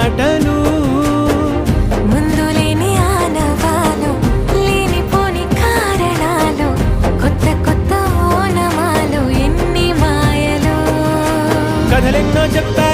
మాటలు. ముందు లేని ఆనవాలు లేనిపోని కారణాలు కొత్త కొత్త ఓనమాలు ఎన్ని మాయలు. కథలెన్నో చెప్తా